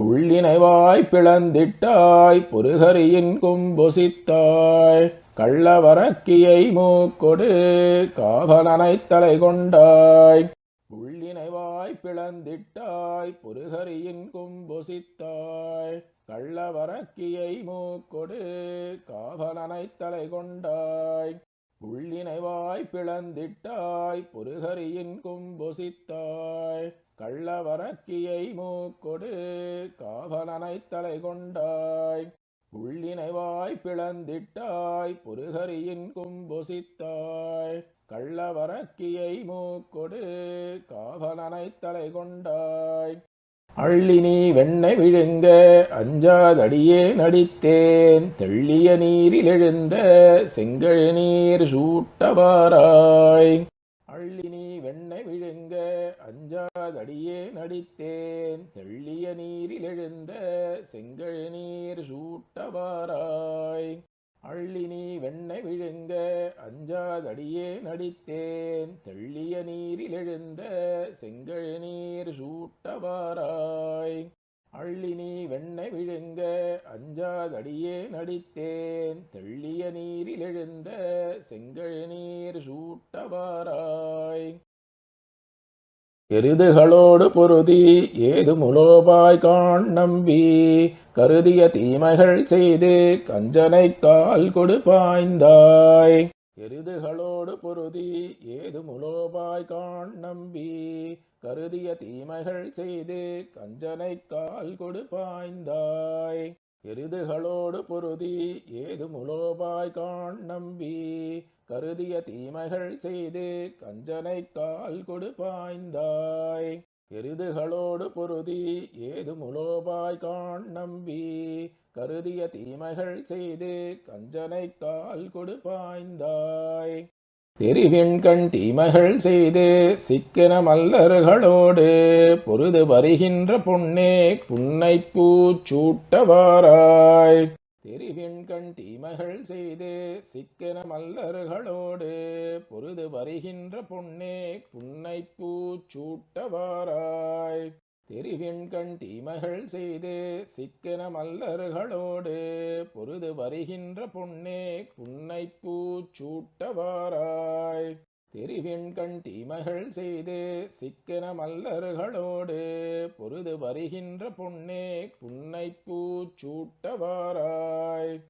உள்ளினைவாய் பிளந்திட்டாய் பொறுகரியின் கும்பொசித்தாய். கள்ளவரக்கியை மூக்கொடு காவலனைத் தலை கொண்டாய் உள்ளினைவாய் பிளந்திட்டாய் பொறுகரியின் கும்பொசித்தாய். கள்ளவரக்கியை மூக்கொடு காவலனைத் தலை கொண்டாய் உள்ளினைவாய் பிளந்திட்டாய் பொறுகரியின் கும்பொசித்தாய் கள்ளவரக்கியை மூக்கொடு காவலனை தலை கொண்டாய் உள்ளினைவாய் பிளந்திட்டாய் பொறுகரியின் கும்பொசித்தாய் கள்ளவரக்கியை மூக்கொடு காவலனை தலை கொண்டாய் அள்ளி நீ வெண்ணை விழுங்க அஞ்சாதடியே நடித்தேன். தெள்ளிய நீரில் எழுந்த செங்கழு நீர் சூட்டவாராய். அள்ளி நீ வெண்ணை விழுங்க அஞ்சாதடியே நடித்தேன். தெள்ளிய நீரில் எழுந்த செங்கழு நீர் சூட்டவாராய். அள்ளி நீ வெண்ணை விழுங்க அஞ்சாதடியே நடித்தேன். தெள்ளிய நீரில் எழுந்த செங்கழு நீர் சூட்டவாராய் அள்ளி நீ வெண்ணை விழுங்க அஞ்சாதடியே நடித்தேன். தெள்ளிய நீரில் எழுந்த செங்கழு நீர் சூட்டவாராய் எருதுகளோடு பொருதி ஏது முலோபாய் காண் நம்பி. கருதிய தீமைகள் செய்து கஞ்சனை கால் கொடு பாய்ந்தாய். எருதுகளோடு பொருதி ஏது முலோபாய் காண் நம்பி கருதிய தீமைகள் செய்து கஞ்சனை கால் கொடு பாய்ந்தாய். எருதுகளோடு பொருதி ஏது முலோபாய் காண் நம்பி கருதிய தீமைகள் செய்து கஞ்சனை கால் கொடு பாய்ந்தாய். எருதுகளோடு பொருதி ஏது முலோபாய் காண் நம்பி கருதிய தீமைகள் செய்து கஞ்சனை கால் கொடு பாய்ந்தாய். தெரிவின் கண் தீமைகள் செய்து சிக்கன மல்லர்களோடு பொருது வருகின்ற பொன்னே புன்னை பூச்சூட்டவாராய். தெரிவின் கண் தீமைகள் செய்து சிக்கன மல்லர்களோடு பொருது வருகின்ற பொன்னே புன்னை பூச்சூட்டவாராய். தெரிவின் கண் தீமைகள் செய்து சிக்கன மல்லர்களோடு பொருது வருகின்ற பொன்னே புன்னை பூச்சூட்டவாராய். தெரிவின் கண் தீமைகள் செய்து சிக்கன மல்லர்களோடு பொருது வருகின்ற பொன்னே புன்னை பூச்சூட்டவாராய்.